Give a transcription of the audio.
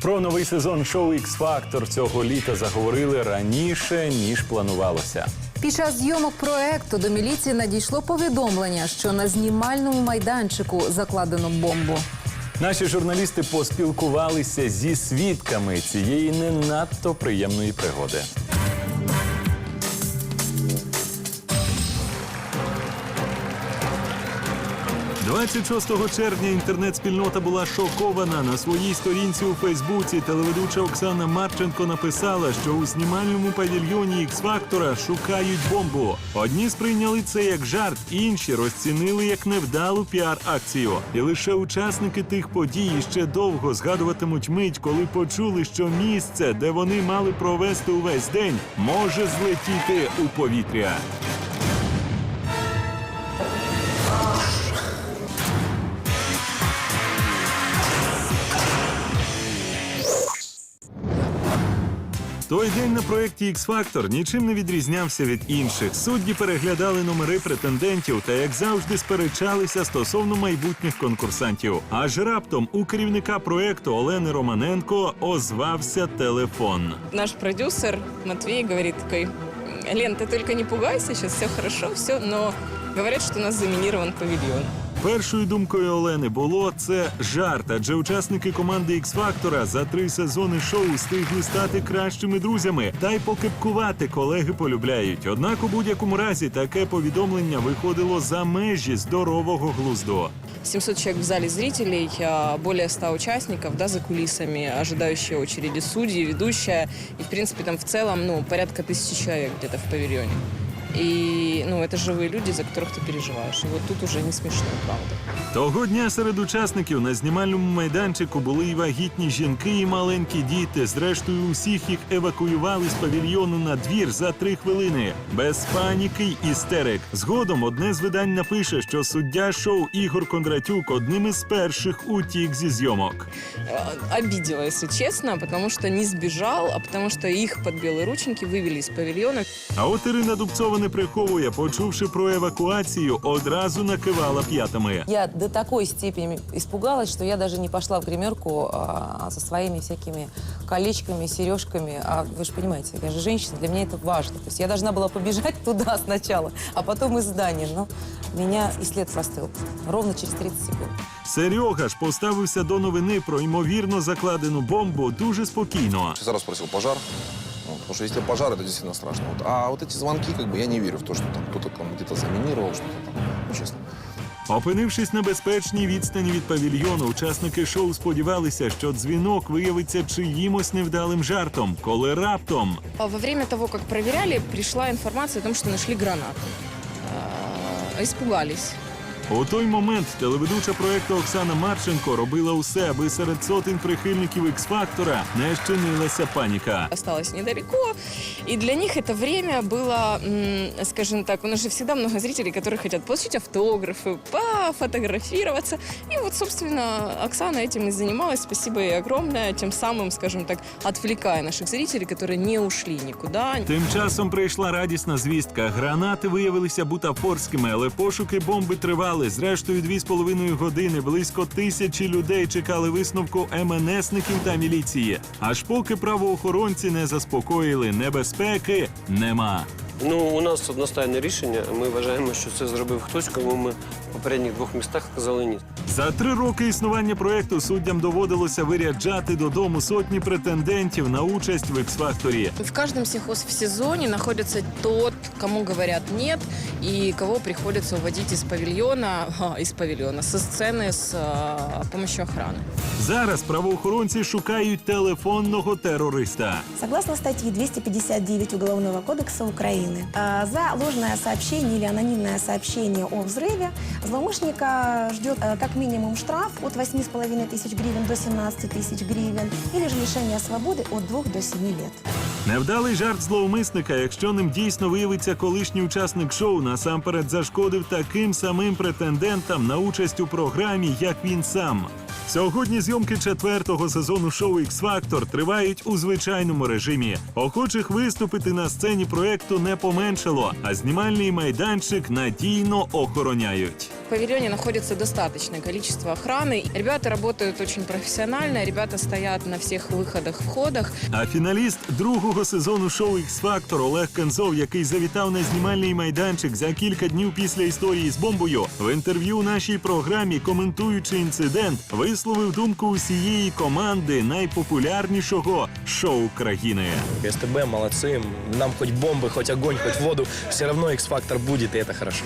Про новий сезон шоу X Factor цього літа заговорили раніше ніж планувалося. Під час зйомок проекту до міліції надійшло повідомлення, що на знімальному майданчику закладено бомбу. Наші журналісти поспілкувалися зі свідками цієї не надто приємної пригоди. – 26 червня інтернет-спільнота була шокована. На своїй сторінці у Фейсбуці телеведуча Оксана Марченко написала, що у знімальному павільйоні X-Factor шукають бомбу. Одні сприйняли це як жарт, інші розцінили як невдалу піар-акцію. І лише учасники тих подій ще довго згадуватимуть мить, коли почули, що місце, де вони мали провести увесь день, може злетіти у повітря. Той день на проєкті X-Factor нічим не відрізнявся від інших. Судді переглядали номери претендентів та, як завжди, сперечалися стосовно майбутніх конкурсантів. Аж раптом у керівника проєкту Олени Романенко озвався телефон. Наш продюсер Матвей говорит такой, Лен, ты только не пугайся, сейчас все хорошо, все, но говорят, что у нас заминирован павильон. Першою думкою Олени було це жарт, адже учасники команди X-Factor за три сезони шоу встигли стати кращими друзями та й покипкувати колеги полюбляють. Однак у будь-якому разі таке повідомлення виходило за межі здорового глузду. 700 человек в зале зрителей, более 100 участников, да, за кулисами, ожидающие очереди судьи, ведущая. И, в принципе, там в целом, ну, порядка тысячи человек где-то в павильоне. И, ну, это живые люди, за которых ты переживаешь. И вот тут уже не смешно, правда. Того дня серед учасників на знімальному майданчику були і вагітні жінки, і маленькі діти. Зрештою, усіх їх евакуювали з павільйону на двір за три хвилини. Без паніки й істерик. Згодом одне з видань напише, що суддя шоу Ігор Кондратюк одним із перших утік зі зйомок. Э, Обидела, если честно, потому что не сбежал, а потому что их под белые рученьки вывели из павильона. А от Ірина Дубцова не приховує, почувши про евакуацію, одразу накивала п'ятами. Я до такой степени испугалась, что я даже не пошла в гримерку а, со своими всякими колечками, сережками. А вы же понимаете, я же женщина, для меня это важно. То есть я должна была побежать туда сначала, а потом из здания. Но меня и след простыл. Ровно через 30 секунд. Серега ж поставився до новини про ймовірно закладену бомбу дуже спокійно. Сразу спросил пожар. Вот, потому что если пожар, это действительно страшно. Вот. А вот эти звонки, как бы я не верю в то, что там кто-то там где-то заминировал, что-то там, ну, честно. Опинившись на безпечній відстані від павільйону, учасники шоу сподівалися, що дзвінок виявиться чиїмось невдалим жартом, коли раптом А Во время того, как проверяли, пришла информация о том, что нашли гранату. А, Испугались. у той момент телеведуча проекту Оксана Марченко робила усе, аби серед сотень прихильників X-Factor не щинилася паніка. осталось недалеко. И для них это время было, м, скажем так, у нас же всегда много зрителей, которые хотят получить автографы, пофотографироваться. И вот, собственно, Оксана этим и занималась. Спасибо ей огромное. Тем самым, скажем так, отвлекая наших зрителей, которые не ушли никуда. Тим часом прийшла радісна звістка. Гранати виявилися бутафорськими, але пошуки бомби тривали. Зрештою, дві з половиною години близько тисячі людей чекали висновку МНСників та міліції. Аж поки правоохоронці не заспокоїли, небезпеки нема. Ну, у нас одностайне рішення. Ми вважаємо, що це зробив хтось, кому ми в попередніх двох містах сказали ні. За три роки існування проекту суддям доводилося виряджати додому сотні претендентів на участь в X-Factor. В в сезоне находится тот, кому говорят нет, и кого приходится уводить из павильона, а, из павильона, со сцены с а, помощью охраны. Зараз правоохоронці шукають телефонного терориста. Согласно статье 259 Уголовного кодекса Украины, э, за ложное сообщение или анонимное сообщение о взрыве злоумышленника ждет э, как минимум штраф от 8,5 тысяч гривен до 17 тысяч гривен или же лишение свободы от 2 до 7 лет. Невдалий жарт зловмисника, якщо ним дійсно виявиться колишній учасник шоу, насамперед зашкодив таким самим претендентам на участь у програмі, як він сам. Сьогодні зйомки четвертого сезону шоу x Factor тривають у звичайному режимі. Охочих виступити на сцені проекту не поменшало, а знімальний майданчик надійно охороняють. В павильоне находится достаточное количество охраны. Ребята работают очень профессионально, ребята стоят на всех выходах, входах. А фіналіст другого сезону шоу x Factor Олег Кензов, який завітав на знімальний майданчик за кілька днів після історії з бомбою, в інтерв'ю нашій програмі, коментуючи інцидент, висловив думку усієї команди найпопулярнішого шоу країни. СТБ молодцы. Нам хоть бомбы, хоть огонь, хоть воду. Все равно X-фактор будет, и это хорошо.